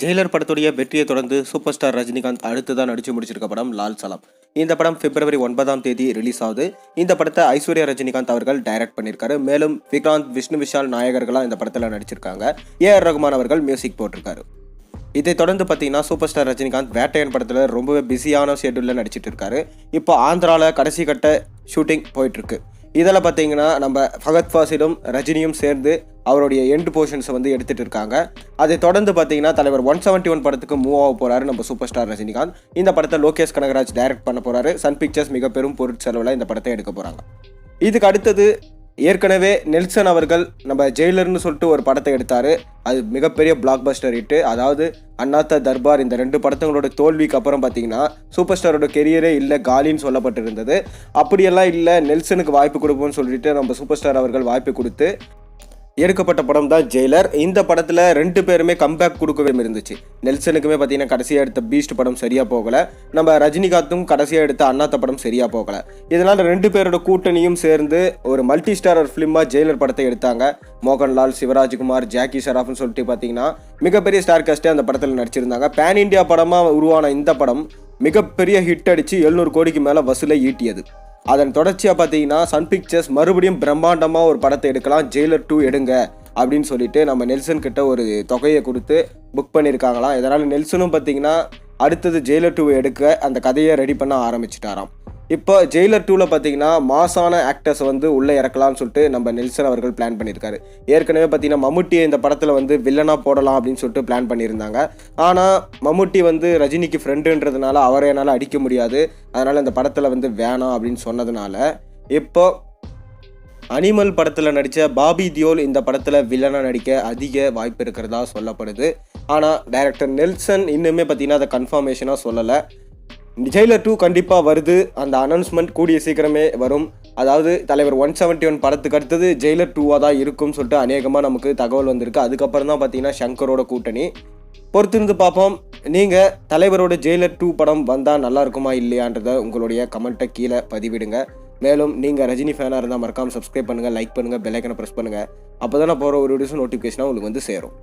Jailer படத்துடைய வெற்றியை தொடர்ந்து சூப்பர் ஸ்டார் ரஜினிகாந்த் அடுத்ததான் நடிச்சு முடிச்சிருக்க படம் லால் சலாம். இந்த படம் பிப்ரவரி ஒன்பதாம் தேதி ரிலீஸ் ஆகுது. இந்த படத்தை ஐஸ்வர்யா ரஜினிகாந்த் அவர்கள் டைரக்ட் பண்ணியிருக்காரு. மேலும் விக்ராந்த் விஷ்ணு விஷால் நாயகர்களாக இந்த படத்தில் நடிச்சிருக்காங்க. ஏ ஆர் ரகுமான் அவர்கள் மியூசிக் போட்டிருக்காரு. இதை தொடர்ந்து பார்த்தீங்கன்னா சூப்பர் ஸ்டார் ரஜினிகாந்த் வேட்டையன் படத்தில் ரொம்பவே பிஸியான ஷெட்யூலில் நடிச்சிட்டு இருக்காரு. இப்போ ஆந்திராவில் கடைசி கட்ட ஷூட்டிங் போயிட்டுருக்கு இதில் பார்த்தீங்கன்னா நம்ம ஃபகத் ஃபாசிலும் ரஜினியும் சேர்ந்து அவருடைய எண்டு போர்ஷன்ஸை வந்து எடுத்துகிட்டு இருக்காங்க. அதை தொடர்ந்து பார்த்தீங்கன்னா தலைவர் ஒன் செவன்ட்டி ஒன் படத்துக்கு மூவ் ஆக போகிறாரு நம்ம சூப்பர் ஸ்டார் ரஜினிகாந்த். இந்த படத்தை லோகேஷ் கனகராஜ் டைரக்ட் பண்ண போகிறாரு சன் பிக்சர்ஸ் மிக பெரும் பொருட்செலவில் இந்த படத்தை எடுக்க போகிறாங்க இதுக்கு அடுத்தது ஏற்கனவே நெல்சன் அவர்கள் நம்ம ஜெயிலர்னு சொல்லிட்டு ஒரு படத்தை எடுத்தார். அது மிகப்பெரிய பிளாக் பஸ்டர் ஹிட்டு அதாவது அண்ணாத்த தர்பார் இந்த ரெண்டு படத்தங்களோட தோல்விக்கு அப்புறம் பார்த்தீங்கன்னா சூப்பர் ஸ்டாரோட கெரியரே இல்லை காலின்னு சொல்லப்பட்டிருந்தது. அப்படியெல்லாம் இல்லை நெல்சனுக்கு வாய்ப்பு கொடுப்போம்னு சொல்லிட்டு நம்ம சூப்பர் ஸ்டார் அவர்கள் வாய்ப்பு கொடுத்து எடுக்கப்பட்ட படம் தான் ஜெயிலர். இந்த படத்தில் ரெண்டு பேருமே கம்பேக் கொடுக்கவே இருந்துச்சு. நெல்சனுக்குமே பார்த்தீங்கன்னா கடைசியாக எடுத்த பீஸ்ட் படம் சரியாக போகலை. நம்ம ரஜினிகாந்தும் கடைசியாக எடுத்த அண்ணாத்த படம் சரியாக போகலை. இதனால் ரெண்டு பேரோட கூட்டணியும் சேர்ந்து ஒரு மல்டி ஸ்டாரர் ஃபிலிமாக ஜெயிலர் படத்தை எடுத்தாங்க. மோகன்லால் சிவராஜ்குமார் ஜாக்கி ஷராஃப்னு சொல்லிட்டு பார்த்தீங்கன்னா மிகப்பெரிய ஸ்டார் காஸ்ட்டே அந்த படத்தில் நடிச்சிருந்தாங்க. பேன் இண்டியா படமாக உருவான இந்த படம் மிகப்பெரிய ஹிட் அடித்து எழுநூறு கோடிக்கு மேலே வசூலை ஈட்டியது. அதன் தொடர்ச்சியாக பார்த்தீங்கன்னா சன் பிக்சர்ஸ் மறுபடியும் பிரம்மாண்டமாக ஒரு படத்தை எடுக்கலாம் ஜெயிலர் டூ எடுங்க அப்படின்னு சொல்லிட்டு நம்ம நெல்சன் கிட்ட ஒரு தொகையை கொடுத்து புக் பண்ணியிருக்காங்களாம் இதனால் நெல்சனும் பார்த்தீங்கன்னா அடுத்தது ஜெயிலர் டூ எடுக்க அந்த கதையை ரெடி பண்ண ஆரம்பிச்சிட்டாராம். இப்போ ஜெயிலர் டூவில் பார்த்தீங்கன்னா மாசான ஆக்டர்ஸ் வந்து உள்ளே இறக்கலாம்னு சொல்லிட்டு நம்ம நெல்சன் அவர்கள் பிளான் பண்ணியிருக்காரு. ஏற்கனவே பார்த்தீங்கன்னா மம்முட்டியை இந்த படத்தில் வந்து வில்லனாக போடலாம் அப்படின்னு சொல்லிட்டு பிளான் பண்ணியிருந்தாங்க. ஆனால் மம்முட்டி வந்து ரஜினிக்கு ஃப்ரெண்டுன்றதுனால அவரை என்னால் அடிக்க முடியாது. அதனால் இந்த படத்தில் வந்து வேணாம் அப்படின்னு சொன்னதுனால இப்போ அனிமல் படத்தில் நடித்த பாபி தியோல் இந்த படத்தில் வில்லனாக நடிக்க அதிக வாய்ப்பு இருக்கிறதா சொல்லப்படுது. ஆனால் டைரக்டர் நெல்சன் இன்னுமே பார்த்தீங்கன்னா அதை கன்ஃபர்மேஷனாக சொல்லலை. ஜெயிலர் டூ கண்டிப்பாக வருது. அந்த அனௌன்ஸ்மெண்ட் கூடிய சீக்கிரமே வரும். அதாவது தலைவர் ஒன் செவன்ட்டி ஒன் படத்துக்கு அடுத்தது ஜெயிலர் டூவாக தான் இருக்கும்னு சொல்லிட்டு அநேகமாக நமக்கு தகவல் வந்திருக்கு. அதுக்கப்புறம் தான் பார்த்தீங்கன்னா ஷங்கரோட கூட்டணி. பொறுத்திருந்து பார்ப்போம். நீங்கள் தலைவரோட ஜெயிலர் டூ படம் வந்தால் நல்லா இருக்குமா இல்லையான்றதை உங்களுடைய கமெண்ட்டை கீழே பதிவிடுங்க. மேலும் நீங்கள் ரஜினி ஃபேனாக இருந்தால் மறக்காமல் சப்ஸ்கிரைப் பண்ணுங்கள் லைக் பண்ணுங்கள் பெல்லைக்கனை ப்ரெஸ் பண்ணுங்கள் அப்போ தான் நான் போகிற ஒரு வீடியோஸ் நோட்டிஃபிகேஷனாக உங்களுக்கு வந்து சேரும்.